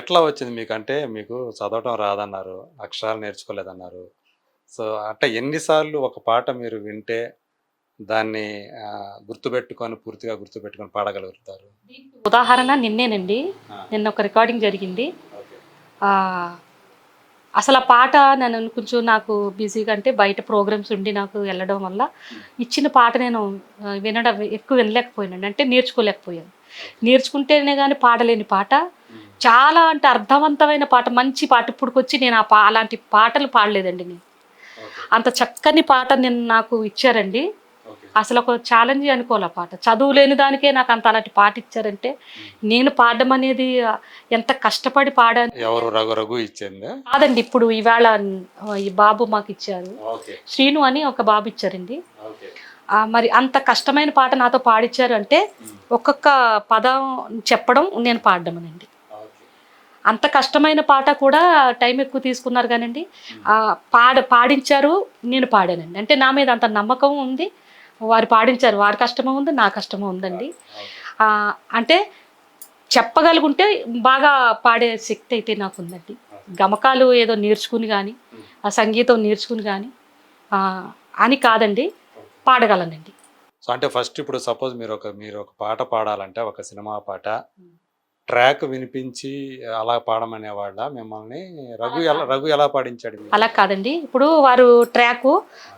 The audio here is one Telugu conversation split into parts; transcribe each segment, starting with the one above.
ఎట్లా వచ్చింది మీకు అంటే మీకు చదవటం రాదన్నారు అక్షరాలు నేర్చుకోలేదన్నారు. సో అంటే ఎన్నిసార్లు ఒక పాట మీరు వింటే దాన్ని గుర్తుపెట్టుకొని పూర్తిగా గుర్తుపెట్టుకొని పాడగలుగుతారు? ఉదాహరణ నిన్నేనండి. నిన్న ఒక రికార్డింగ్ జరిగింది. అసలు ఆ పాట నేను కొంచెం నాకు బిజీగా అంటే బయట ప్రోగ్రామ్స్ ఉండి నాకు వెళ్ళడం వల్ల ఇచ్చిన పాట నేను వినడం ఎక్కువ వినలేకపోయానండి. అంటే నేర్చుకోలేకపోయాను. నేర్చుకుంటేనే కానీ పాడలేని పాట. చాలా అంటే అర్థవంతమైన పాట మంచి పాట. ఇప్పుడుకొచ్చి నేను ఆ పా అలాంటి పాటలు పాడలేదండి నేను. అంత చక్కని పాట నేను నాకు ఇచ్చారండి. అసలు ఒక ఛాలెంజ్ అనుకోవాలి ఆ పాట. చదువు లేని దానికే నాకు అంత అలాంటి పాట ఇచ్చారంటే నేను పాడడం అనేది ఎంత కష్టపడి పాడాను. ఎవరు రఘు రఘు ఇచ్చింది? కాదండి ఇప్పుడు ఈవేళ ఈ బాబు మాకు ఇచ్చారు. శ్రీను అని ఒక బాబు ఇచ్చారండి. మరి అంత కష్టమైన పాట నాతో పాడిచ్చారు అంటే ఒక్కొక్క పదం చెప్పడం నేను పాడడం అనండి అంత కష్టమైన పాట కూడా టైం ఎక్కువ తీసుకున్నారు కానండి. పాడ పాడించారు నేను పాడానండి. అంటే నా మీద అంత నమ్మకం ఉంది. వారు పాడించారు వారి కష్టమో ఉంది నా కష్టమో ఉందండి. అంటే చెప్పగలుగుంటే బాగా పాడే శక్తి అయితే నాకు ఉందండి గమకాలు ఏదో నేర్చుకుని కానీ ఆ సంగీతం నేర్చుకుని కానీ అని కాదండి పాడగలనండి. సో అంటే ఫస్ట్ ఇప్పుడు సపోజ్ మీరు ఒక మీరు ఒక పాట పాడాలంటే ఒక సినిమా పాట ట్రాక్ వినిపించి అలా పాడమనే వాళ్ళ మిమ్మల్ని. రఘు ఎలా రఘు ఎలా పాడించాడు? అలా కాదండి. ఇప్పుడు వారు ట్రాక్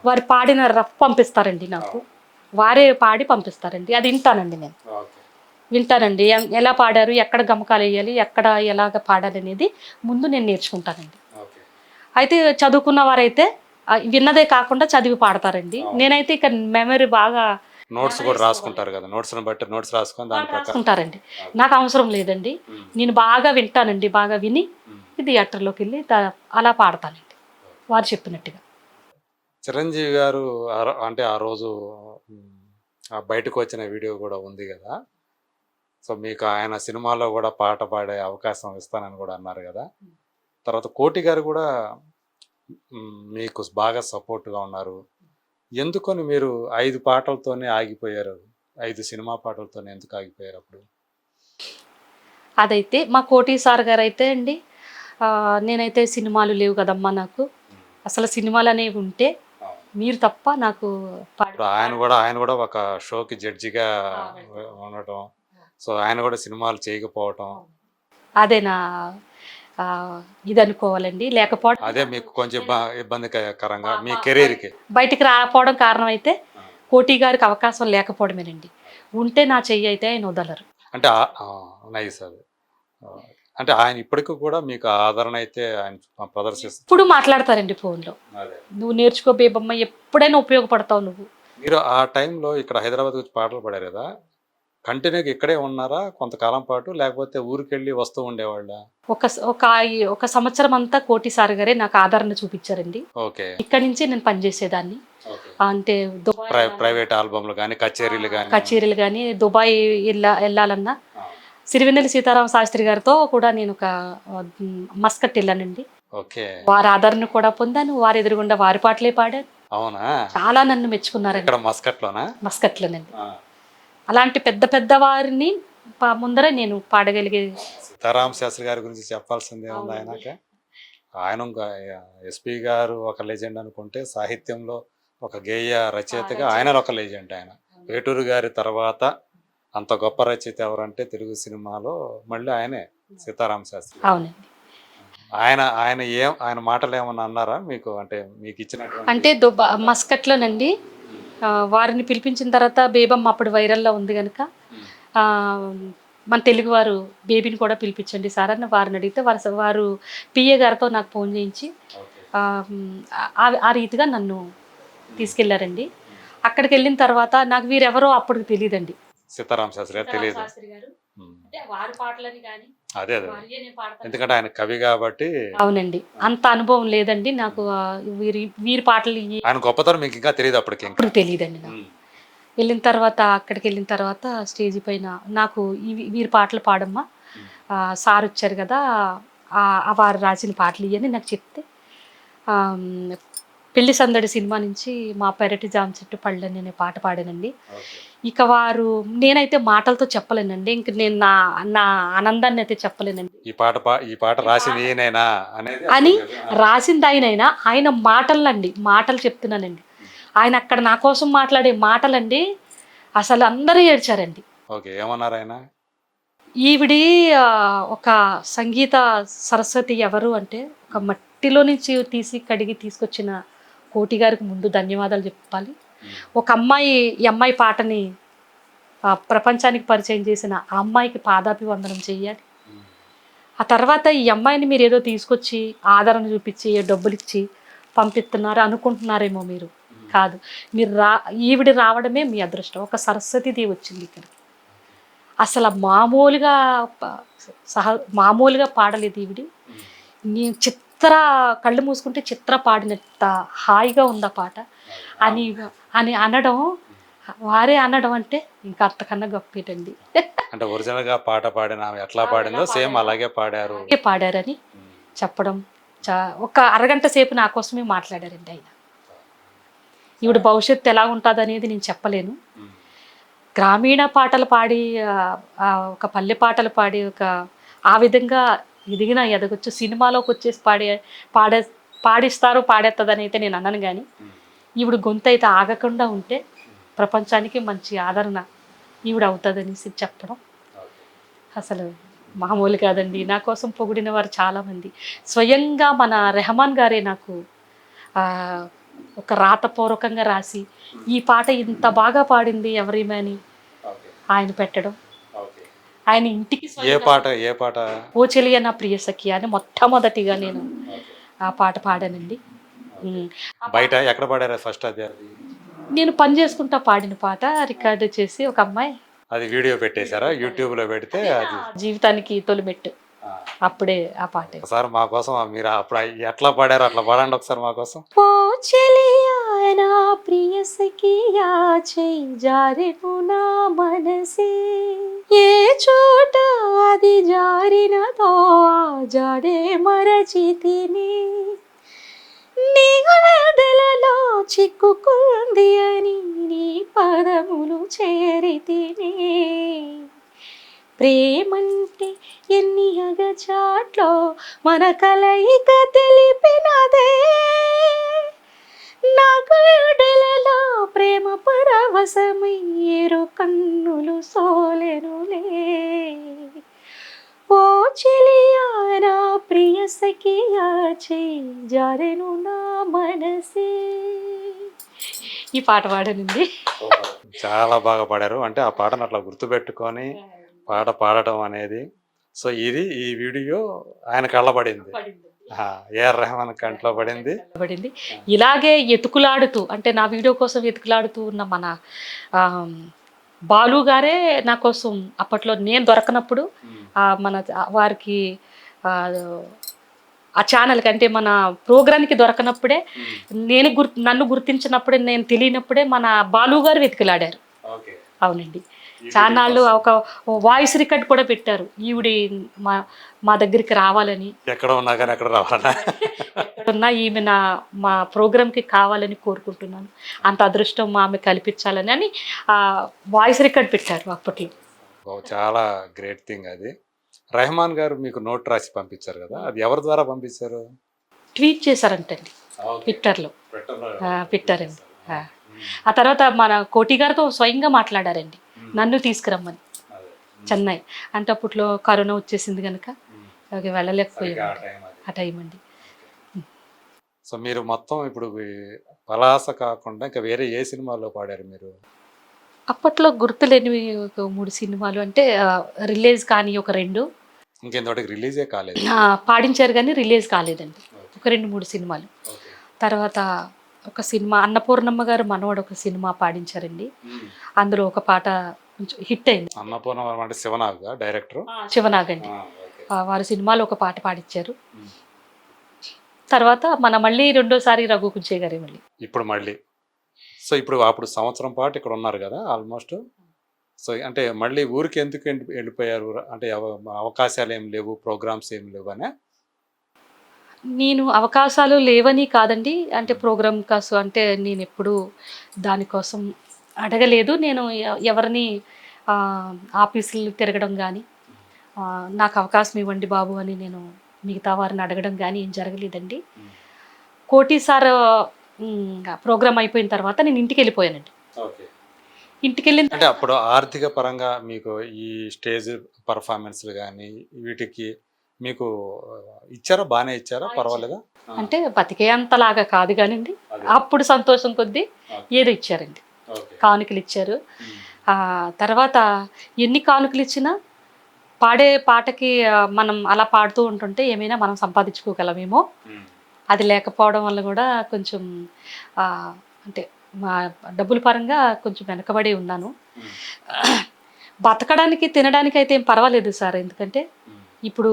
వారు పాడిన రఫ్ పంపిస్తారండి నాకు. వారే పాడి పంపిస్తారండి. అది వింటానండి నేను. వింటానండి. ఎలా పాడారు ఎక్కడ గమకాలు వేయాలి ఎక్కడ ఎలాగ పాడాలి అనేది ముందు నేను నేర్చుకుంటానండి. అయితే చదువుకున్న వారైతే విన్నదే కాకుండా చదివి పాడతారండి. నేనైతే ఇక మెమరీ బాగా నోట్స్ కూడా రాసుకుంటారు కదా. నోట్స్ బట్టి నోట్స్ రాసుకొని దాని రాసుకుంటారండి. నాకు అవసరం లేదండి. నేను బాగా వింటానండి. బాగా విని థియేటర్లోకి వెళ్ళి అలా పాడతానండి. వారు చెప్పినట్టుగా. చిరంజీవి గారు అంటే ఆ రోజు బయటకు వచ్చిన వీడియో కూడా ఉంది కదా. సో మీకు ఆయన సినిమాలో కూడా పాట పాడే అవకాశం ఇస్తానని కూడా అన్నారు కదా. తర్వాత కోటి గారు కూడా మీకు బాగా సపోర్ట్గా ఉన్నారు. ఎందుకని మీరు ఐదు పాటలతోనే ఆగిపోయారు? ఐదు సినిమా పాటలతోనే ఎందుకు ఆగిపోయారు అప్పుడు? అదైతే మా కోటి సార్ గారు అయితే అండి నేనైతే సినిమాలు లేవు కదమ్మా నాకు. అసలు సినిమాలు అనేవి ఉంటే మీరు తప్ప నాకు ఆయన కూడా ఆయన కూడా ఒక షోకి జడ్జిగా ఉండటం. సో ఆయన కూడా సినిమాలు చేయకపోవటం. అదే నా ఇది అనుకోవాలండి లేకపోవడం అదే మీకు కొంచెం ఇబ్బ- ఇబ్బందికరంగా మీ కెరీర్కి. బయటికి రాకపోవడం కారణం అయితే కోటి గారికి అవకాశం లేకపోవడమేనండి. ఉంటే నా చెయ్యి అయితే ఆయన వదలరు. అంటే నైస్ అది. అంటే ఆయన ఇప్పటికీ కూడా మీకు ఆదరణ అయితే ఆయన ప్రదర్శిస్తారు ఇప్పుడు మాట్లాడతారండి ఫోన్లో. నువ్వు నేర్చుకో బేబమ్మ ఎప్పుడైనా ఉపయోగపడతావు నువ్వు. మీరు ఆ టైంలో ఇక్కడ హైదరాబాద్ వచ్చి పాటలు పాడారు కదా? కంటిన్యూగా ఇక్కడే ఉన్నారా కొంతకాలం పాటు? లేకపోతే ఊరికెళ్ళి వస్తూ ఉండేవాళ్ళ? ఒక ఒక ఒక సంవత్సరం అంతా కోటి సార్ గారే నాకు ఆదరణ చూపించారండి. ఓకే. ఇక్కడి నుంచి నేను పనిచేసేదాన్ని. అంటే దుబాయ్ ప్రైవేట్ ఆల్బమ్లు కానీ కచేరీలు కానీ కచేరీలు కానీ దుబాయ్ వెళ్ళా వెళ్ళాలన్నా సిరివెన్నెల సీతారామ శాస్త్రి గారితో కూడా నేను ఒక మస్కట్ వెళ్ళానండి ఓకే. వారి ఆదరణ కూడా పొందాను. వారి ఎదురుగుండా వారి పాటలే పాడాను. అవునా? చాలా నన్ను మెచ్చుకున్నారండి. ఇక్కడ మస్కట్లోనా? మస్కట్లోనండి. అలాంటి పెద్ద పెద్ద వారిని ముందర నేను పాడగలిగే సీతారామ శాస్త్రి గారి గురించి చెప్పాల్సిందే ఉంది ఆయనక. ఆయన ఎస్పి గారు ఒక లెజెండ్ అనుకుంటే సాహిత్యంలో ఒక గేయ రచయితగా ఆయన ఒక లెజెండ్ ఆయన. వేటూరు గారి తర్వాత అంత గొప్ప రచయిత ఎవరంటే తెలుగు సినిమాలో మళ్ళీ ఆయనే సీతారామ శాస్త్రి అవునండి. ఆయన ఆయన ఏం ఆయన మాటలు ఏమన్నా అన్నారా మీకు? అంటే మీకు ఇచ్చినటువంటి అంటే మస్కట్లోనండి. వారిని పిలిపించిన తర్వాత బేబమ్మ అప్పుడు వైరల్లో ఉంది కనుక మన తెలుగు వారు బేబీని కూడా పిలిపించండి సార్ అని వారిని అడిగితే వారు వారు పిఏ గారితో నాకు ఫోన్ చేయించి ఆ, రీతిగా నన్ను తీసుకెళ్ళారండి. అక్కడికి వెళ్ళిన తర్వాత నాకు వీరెవరో అప్పటికి తెలియదండి సీతారామ శాస్త్రి గారు తెలియదు ఉమ్. వారి పాటలని కానీ అదే అదే ఎందుకంటే ఆయన కవి కాబట్టి అవునండి. అంత అనుభవం లేదండి. నాకు వీరి వీరి పాటలు ఆయన గొప్పతనం మీకు ఇంకా తెలియదు అప్పటికి ఇంకా. అప్పుడు తెలియదండి నాకు. వెళ్ళిన తర్వాత అక్కడికి వెళ్ళిన తర్వాత స్టేజ్ పైన నాకు ఇవి వీరి పాటలు పాడమ్మా. సార్ వచ్చారు కదా ఆ, ఆ వారు రాసిన పాటలు ఇవని నాకు చెప్తే పెళ్ళి సందడి సినిమా నుంచి మా పెరటి జామ చెట్టు పళ్ళని అనే పాట పాడానండి. ఇక వారు నేనైతే మాటలతో చెప్పలేనండి. ఇంక నేను నా నా ఆనందాన్ని అయితే చెప్పలేనండి. ఈ పాట ఈ పాట రాసింది అని రాసింది ఆయనైనా. ఆయన మాటలండి. మాటలు చెప్తున్నానండి. ఆయన అక్కడ నా కోసం మాట్లాడే మాటలండి. అసలు అందరూ ఏడ్చారండి. ఓకే ఏమన్నారు ఆయన? ఈవిడి ఒక సంగీత సరస్వతి ఎవరు అంటే ఒక మట్టిలో నుంచి తీసి కడిగి తీసుకొచ్చిన కోటి గారికి ముందు ధన్యవాదాలు చెప్పాలి. ఒక అమ్మాయి ఈ అమ్మాయి పాటని ప్రపంచానికి పరిచయం చేసిన ఆ అమ్మాయికి పాదాభివందనం చేయాలి ఆ తర్వాత ఈ అమ్మాయిని మీరు ఏదో తీసుకొచ్చి ఆదరణ చూపించి డబ్బులు ఇచ్చి పంపిస్తున్నారు అనుకుంటున్నారేమో మీరు. కాదు. మీరు రా ఈవిడ రావడమే మీ అదృష్టం. ఒక సరస్వతిదేవి వచ్చింది ఇక్కడ. అసలు మామూలుగా సహ మామూలుగా పాడలేదు ఈవిడి. నేను చిత్ర కళ్ళు మూసుకుంటే చిత్ర పాడినంత హాయిగా ఉంది ఆ పాట? అని అని అనడం వారే అనడం అంటే ఇంకా అంతకన్నా గొప్పేటండి. అంటే ఒరిజినల్గా పాట పాడిన ఎట్లా పాడిందో సేమ్ అలాగే పాడారు. పాడారని చెప్పడం చా ఒక అరగంట సేపు నా కోసమే మాట్లాడారండి ఆయన. ఈవిడ భవిష్యత్తు ఎలా ఉంటుంది అనేది నేను చెప్పలేను. గ్రామీణ పాటలు పాడి ఒక పల్లె పాటలు పాడి ఒక ఆ విధంగా ఎదిగిన ఎదగొచ్చు సినిమాలోకి వచ్చేసి పాడే పాడే పాడిస్తారు పాడేస్తుందని అయితే నేను అన్నాను కానీ ఈవిడ గొంతు అయితే ఆగకుండా ఉంటే ప్రపంచానికి మంచి ఆదరణ ఈవిడ అవుతుందనేసి చెప్పడం అసలు మామూలు కాదండి. నా కోసం పొగిడిన వారు చాలామంది. స్వయంగా మన రెహమాన్ గారే నాకు ఒక రాతపూర్వకంగా రాసి ఈ పాట ఇంత బాగా పాడింది ఎవరిమే అని ఆయన పెట్టడం ఆయన ఇంటికి ఏ పాట ఏ పాట? ఓ చెలియ నా ప్రియ సఖి అని మొట్టమొదటిగా నేను ఆ పాట పాడానండి. బయట ఎక్కడ పాడారు ఫస్ట్ అది? నేను పని చేసుకుంటా పాడిన పాట రికార్డు చేసి ఒక అమ్మాయి అది వీడియో పెట్టేశారా? యూట్యూబ్లో పెడితే అది. జీవితానికి తొలిమెట్టు అప్పుడే ఆ పాట. ఒకసారి మా కోసం మీరు అప్పుడు ఎట్లా పాడారు? అట్లా పాడండి ఒకసారి మా కోసం. ఓ చెలియా నా ప్రియ సఖియా చేయి జారెను నా మనసే. ఏ చోట అది జారినదో ఆ జాడే మరచితిని నీ గడలలో చిక్కుకుంది అని నీ పదములు చేరితిని ప్రేమంటే ఎన్ని అగచాట్లో మన కలయిక తెలిపినదే. నా గుడలలో ప్రేమ పరవశమయ్యేరు కన్నులు సోలెనులే. ఓ చెలియా నా ప్రియ సఖియా జారెను నా మనసే. ఈ పాట పాడనండి చాలా బాగా పాడారు. అంటే ఆ పాటను అట్లా గుర్తుపెట్టుకొని పాట పాడటం అనేది. సో ఇది ఈ వీడియో ఆయన కళ్ళబడింది ఏఆర్ రెహమాన్ కంట్లో పడింది. పడింది. ఇలాగే ఎతుకులాడుతూ అంటే నా వీడియో కోసం ఎతుకులాడుతూ ఉన్న మన బాలు గారే నా కోసం అప్పట్లో నేను దొరకనప్పుడు ఆ మన వారికి ఆ, ఆ ఛానల్కి అంటే మన ప్రోగ్రామ్కి దొరకనప్పుడే నేను గుర్ నన్ను గుర్తించినప్పుడే నేను తెలియనప్పుడే మన బాలు గారు వెతికిలాడారు. అవునండి. ఛానళ్ళు ఒక వాయిస్ రికార్డ్ కూడా పెట్టారు. ఈవిడి మా మా దగ్గరికి రావాలని. ఎక్కడ ఉన్నా కానీ ఎక్కడ రావాలన్నా ఎక్కడున్నా ఈమె నా మా ప్రోగ్రామ్కి కావాలని కోరుకుంటున్నాను. అంత అదృష్టం మా ఆమె కల్పించాలని అని ఆ వాయిస్ రికార్డ్ పెట్టారు అప్పట్లో. చాలా గ్రేట్ థింగ్ అది. రెహమాన్ గారు మీకు నోట్ రాసి పంపించారు కదా? అది ఎవరి ద్వారా పంపించారు? ట్వీట్ చేశారంటండి. ట్విట్టర్లో. పెట్టారండి. ఆ తర్వాత మన కోటి గారితో స్వయంగా మాట్లాడారండి. నన్ను తీసుకురమ్మని. చెన్నై. అంటే అప్పట్లో కరోనా వచ్చేసింది కనుక ఓకే వెళ్ళలేకపోయాం. ఆ టైం అండి. సో మీరు మొత్తం ఇప్పుడు పలాస కాకుండా ఇంకా వేరే ఏ సినిమాలో పాడారు మీరు? అప్పట్లో గుర్తులేనివి ఒక మూడు సినిమాలు అంటే రిలీజ్ కానీ ఒక రెండు. ఇంకెంతటికి రిలీజే కాలేదు. పాడించారు కానీ రిలీజ్ కాలేదండి. ఒక రెండు మూడు సినిమాలు. తర్వాత ఒక సినిమా అన్నపూర్ణమ్మ గారు మనవడు ఒక సినిమా పాడించారండి. అందులో ఒక పాట కొంచెం హిట్ అయింది. అన్నపూర్ణ అంటే శివనాగ్ డైరెక్టర్? శివనాగండి ఆ, వారి సినిమాలో ఒక పాట పాడించారు. తర్వాత మన మళ్ళీ రెండోసారి రఘు కుంచే గారి మళ్ళీ. ఇప్పుడు మళ్ళీ. సో ఇప్పుడు అప్పుడు సంవత్సరం పాటు ఇక్కడ ఉన్నారు కదా ఆల్మోస్ట్. సో అంటే మళ్ళీ ఊరికి ఎందుకు వెళ్ళి- వెళ్ళిపోయారు అంటే అవ- అవకాశాలు ఏం లేవు ప్రోగ్రామ్స్ ఏం లేవు అనే నేను అవకాశాలు లేవని కాదండి. అంటే ప్రోగ్రామ్ కాసు అంటే నేను ఎప్పుడు దానికోసం అడగలేదు. నేను ఎవరిని ఆఫీసులు తిరగడం కానీ నాకు అవకాశం ఇవ్వండి బాబు అని నేను మిగతా వారిని అడగడం కానీ ఏం జరగలేదండి. కోటి సార్ ప్రోగ్రామ్ అయిపోయిన తర్వాత నేను ఇంటికి వెళ్ళిపోయానండి. ఓకే. ఇంటికి వెళ్ళిన అంటే అప్పుడు ఆర్థిక పరంగా మీకు ఈ స్టేజ్ పర్ఫార్మెన్స్లు కానీ వీటికి మీకు ఇచ్చారా? బాగానే ఇచ్చారా? పర్వాలేదా? అంటే బతికేంతలాగా కాదు కానివ్వండి అప్పుడు సంతోషం కొద్దీ ఏదో ఇచ్చారండి. కానుకలు ఇచ్చారు. తర్వాత ఎన్ని కానుకలు ఇచ్చినా పాడే పాటకి మనం అలా పాడుతూ ఉంటుంటే ఏమైనా మనం సంపాదించుకోగలమేమో. అది లేకపోవడం వల్ల కూడా కొంచెం అంటే మా డబ్బుల పరంగా కొంచెం వెనకబడి ఉన్నాను. బతకడానికి తినడానికి అయితే ఏం పర్వాలేదు సార్. ఎందుకంటే ఇప్పుడు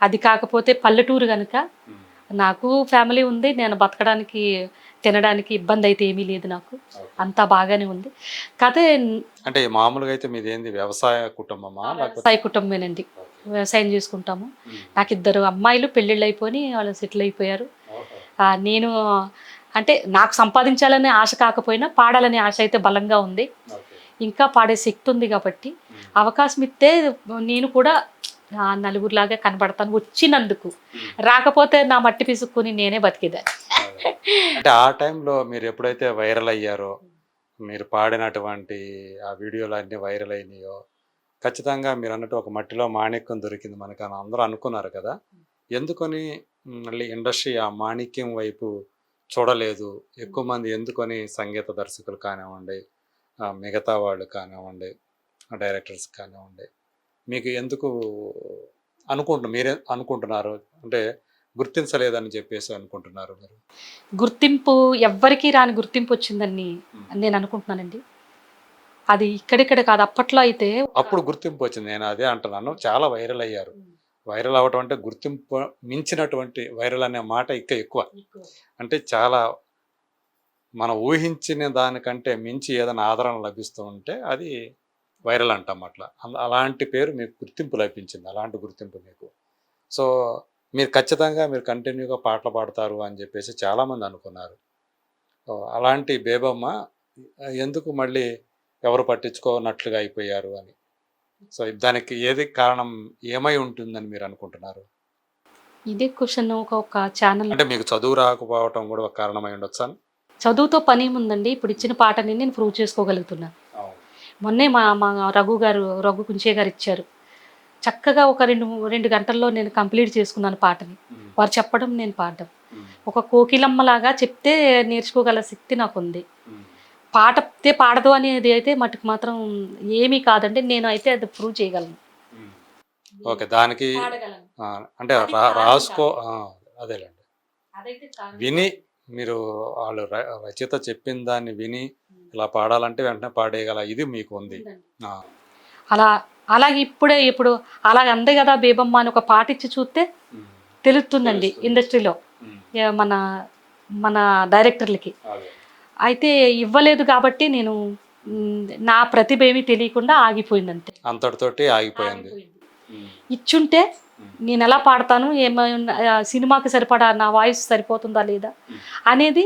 అది కాకపోతే పల్లెటూరు కనుక నాకు ఫ్యామిలీ ఉంది నేను బతకడానికి తినడానికి ఇబ్బంది అయితే ఏమీ లేదు నాకు. అంతా బాగానే ఉంది. కాకపోతే అంటే మామూలుగా అయితే మీది ఏంది వ్యవసాయ కుటుంబమా? వ్యవసాయ కుటుంబమేనండి. వ్యవసాయం చేసుకుంటాము. నాకు ఇద్దరు అమ్మాయిలు పెళ్ళిళ్ళు అయిపోయి వాళ్ళు సెటిల్ అయిపోయారు. నేను అంటే నాకు సంపాదించాలనే ఆశ కాకపోయినా పాడాలనే ఆశ అయితే బలంగా ఉంది. ఇంకా పాడే శక్తి ఉంది కాబట్టి అవకాశం ఇస్తే నేను కూడా నలుగురిలాగా కనబడతాను వచ్చినందుకు. రాకపోతే నా మట్టి పిసుక్కుని నేనే బతికేదాన్ని అంటే ఆ టైంలో మీరు ఎప్పుడైతే వైరల్ అయ్యారో మీరు పాడినటువంటి ఆ వీడియోలు అన్ని వైరల్ అయినాయో ఖచ్చితంగా మీరు అన్నట్టు ఒక మట్టిలో మాణిక్యం దొరికింది మనకు అని అందరూ అనుకున్నారు కదా. ఎందుకని మళ్ళీ ఇండస్ట్రీ ఆ మాణిక్యం వైపు చూడలేదు? ఎక్కువ మంది ఎందుకని సంగీత దర్శకులు కానివ్వండి మిగతా వాళ్ళు కానివ్వండి డైరెక్టర్స్ కానివ్వండి మీకు ఎందుకు అనుకుంటు మీరే అనుకుంటున్నారు? అంటే గుర్తించలేదని చెప్పేసి అనుకుంటున్నారు మీరు. గుర్తింపు ఎవ్వరికీ రాని గుర్తింపు వచ్చిందని నేను అనుకుంటున్నానండి. అది ఇక్కడిక్కడ కాదు అప్పట్లో అయితే అప్పుడు గుర్తింపు వచ్చింది. నేను అదే అంటున్నాను. చాలా వైరల్ అయ్యారు. వైరల్ అవ్వటం అంటే గుర్తింపు మించినటువంటి వైరల్ అనే మాట ఇంకా ఎక్కువ. అంటే చాలా మనం ఊహించిన దానికంటే మించి ఏదైనా ఆదరణ లభిస్తూ ఉంటే అది వైరల్ అంటాం అట్లా. అల- అలాంటి పేరు మీకు గుర్తింపు లభించింది. అలాంటి గుర్తింపు మీకు. సో మీరు ఖచ్చితంగా మీరు కంటిన్యూగా పాటలు పాడతారు అని చెప్పేసి చాలామంది అనుకున్నారు. అలాంటి బేబమ్మ ఎందుకు మళ్ళీ ఎవరు పట్టించుకోనట్లుగా అయిపోయారు అని. సో దానికి ఏది కారణం ఏమై ఉంటుందని మీరు అనుకుంటున్నారు? ఇదే క్వశ్చన్ ఒక ఒక ఛానల్ అంటే మీకు చదువు రాకపోవటం కూడా ఒక కారణమై ఉండొచ్చా? చదువుతో పని ఏముందండి? ఇప్పుడు ఇచ్చిన పాటని నేను ప్రూవ్ చేసుకోగలుగుతున్నాను మొన్నే మా మా రఘు గారు రఘు కుంచే గారు ఇచ్చారు. చక్కగా ఒక రెండు రెండు గంటల్లో నేను కంప్లీట్ చేసుకున్నాను పాటని. వారు చెప్పడం నేను పాడడం. ఒక కోకిలమ్మలాగా చెప్తే నేర్చుకోగల శక్తి నాకు ఉంది పాటతే పాడదు అనేది అయితే మటుకు మాత్రం ఏమీ కాదండి. నేను అయితే అది ప్రూవ్ చేయగలను. ఓకే దానికి అంటే రాసుకో అదేలేండి. విని మీరు వాళ్ళు రచయిత చెప్పిన దాన్ని విని ఇలా పాడాలంటే వెంటనే పాడేయగల ఇది మీకు ఉంది. అలా అలాగే ఇప్పుడే ఇప్పుడు అలాగ అందే కదా బేబమ్మ అని ఒక పాట ఇచ్చి చూస్తే తెలుస్తుందండి తెలుస్తుంది. ఇండస్ట్రీలో. మన మన డైరెక్టర్లకి. అయితే ఇవ్వలేదు కాబట్టి నేను నా ప్రతిభ ఏమీ తెలియకుండా ఆగిపోయింది అంతే అంతటితోటి ఆగిపోయింది. ఇచ్చుంటే నేను ఎలా పాడతాను ఏమైనా సినిమాకి సరిపడా నా వాయిస్ సరిపోతుందా లేదా. అనేది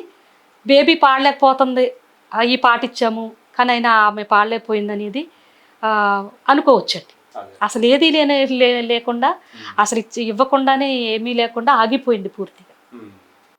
బేబీ పాడలేకపోతుంది ఈ పాట ఇచ్చాము కానీ అయినా ఆమె పాడలేకపోయింది అనేది అనుకోవచ్చండి. అసలు ఏది లేనే లేకుండా అసలు ఇచ్చి ఇవ్వకుండానే ఏమీ లేకుండా ఆగిపోయింది పూర్తిగా ఉమ్.